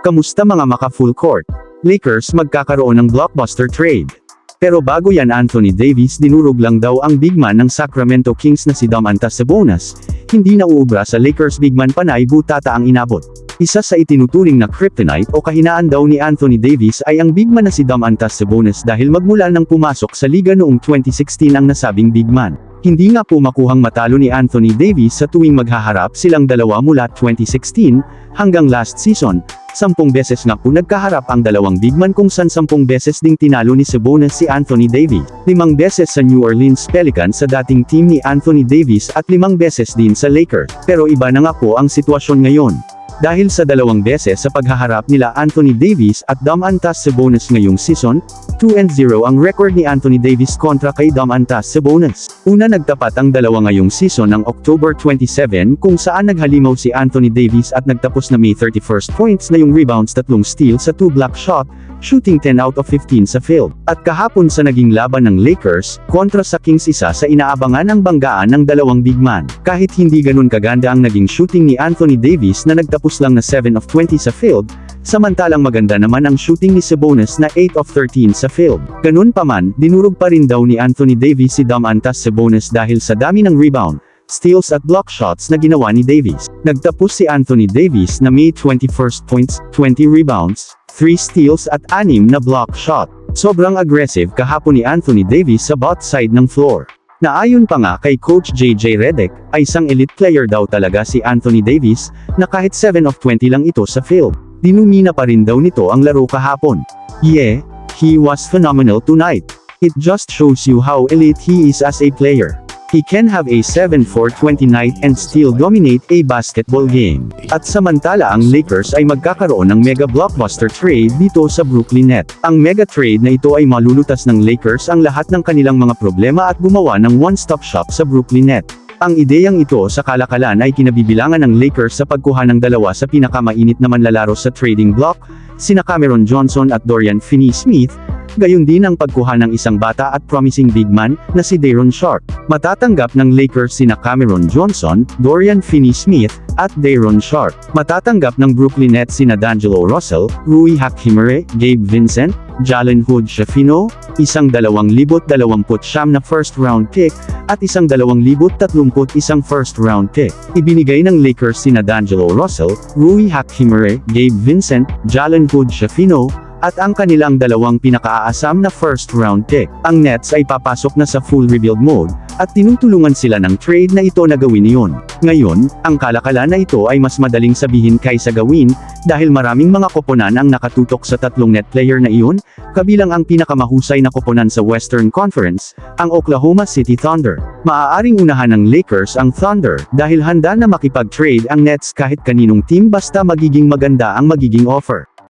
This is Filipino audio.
Kamusta mga maka full court? Lakers magkakaroon ng blockbuster trade. Pero bago yan Anthony Davis dinurog lang daw ang big man ng Sacramento Kings na si Domantas Sabonis, hindi na uubra sa Lakers big man panay butata ang inabot. Isa sa itinuturing na kryptonite o kahinaan daw ni Anthony Davis ay ang big man na si Domantas Sabonis dahil magmula nang pumasok sa liga noong 2016 ang nasabing big man. Hindi nga po makuhang matalo ni Anthony Davis sa tuwing maghaharap silang dalawa mula 2016 hanggang last season. Sampung beses nga po nagkaharap ang dalawang big man kung san sampung beses ding tinalo ni Sabonis si Anthony Davis. Limang beses sa New Orleans Pelicans sa dating team ni Anthony Davis at limang beses din sa Lakers. Pero iba na nga po ang sitwasyon ngayon. Dahil sa dalawang beses sa paghaharap nila Anthony Davis at Domantas Sabonis ngayong season, 2-0 ang record ni Anthony Davis kontra kay Domantas Sabonis. Una nagtapat ang dalawa ngayong season ng October 27 kung saan naghalimaw si Anthony Davis at nagtapos na May 31st points na yung rebounds tatlong steal sa 2 block shot, shooting 10 out of 15 sa field. At kahapon sa naging laban ng Lakers, kontra sa Kings isa sa inaabangan ang banggaan ng dalawang big man. Kahit hindi ganun kaganda ang naging shooting ni Anthony Davis na nagtapos lang na 7 of 20 sa field, samantalang maganda naman ang shooting ni Sabonis na 8 of 13 sa field. Ganun pa man, dinurog pa rin daw ni Anthony Davis si Domantas Sabonis dahil sa dami ng rebound, steals at block shots na ginawa ni Davis. Nagtapos si Anthony Davis na may 21st points, 20 rebounds, 3 steals at 6 na block shot. Sobrang aggressive kahapon ni Anthony Davis sa bot side ng floor. Naayon pa nga kay Coach JJ Redick, ay isang elite player daw talaga si Anthony Davis, na kahit 7 of 20 lang ito sa field. Dinumina pa rin daw nito ang laro kahapon. Yeah, he was phenomenal tonight. It just shows you how elite he is as a player. He can have a 7-4-20 night and still dominate a basketball game. At samantala ang Lakers ay magkakaroon ng mega blockbuster trade dito sa Brooklyn Net. Ang mega trade na ito ay malulutas ng Lakers ang lahat ng kanilang mga problema at gumawa ng one-stop shop sa Brooklyn Net. Ang ideyang ito sa kalakalan ay kinabibilangan ng Lakers sa pagkuha ng dalawa sa pinakamainit na manlalaro sa trading block, sina Cameron Johnson at Dorian Finney-Smith, gayon din ang pagkuha ng isang bata at promising big man na si Daron Sharp. Matatanggap ng Lakers sina Cameron Johnson, Dorian Finney-Smith, at Daron Sharp. Matatanggap ng Brooklyn Nets sina D'Angelo Russell, Rui Hachimere, Gabe Vincent, Jalen Hood Shafino, isang 2,029 na first round pick, at isang 2,031 first round pick. Ibinigay ng Lakers sina D'Angelo Russell, Rui Hachimere, Gabe Vincent, Jalen Hood Shafino, at ang kanilang dalawang pinakaaasam na first round pick. Ang Nets ay papasok na sa full rebuild mode, at tinutulungan sila ng trade na ito na gawin iyon. Ngayon, ang kalakalan na ito ay mas madaling sabihin kaysa gawin, dahil maraming mga koponan ang nakatutok sa tatlong net player na iyon, kabilang ang pinakamahusay na koponan sa Western Conference, ang Oklahoma City Thunder. Maaaring unahan ng Lakers ang Thunder, dahil handa na makipag-trade ang Nets kahit kaninong team basta magiging maganda ang magiging offer.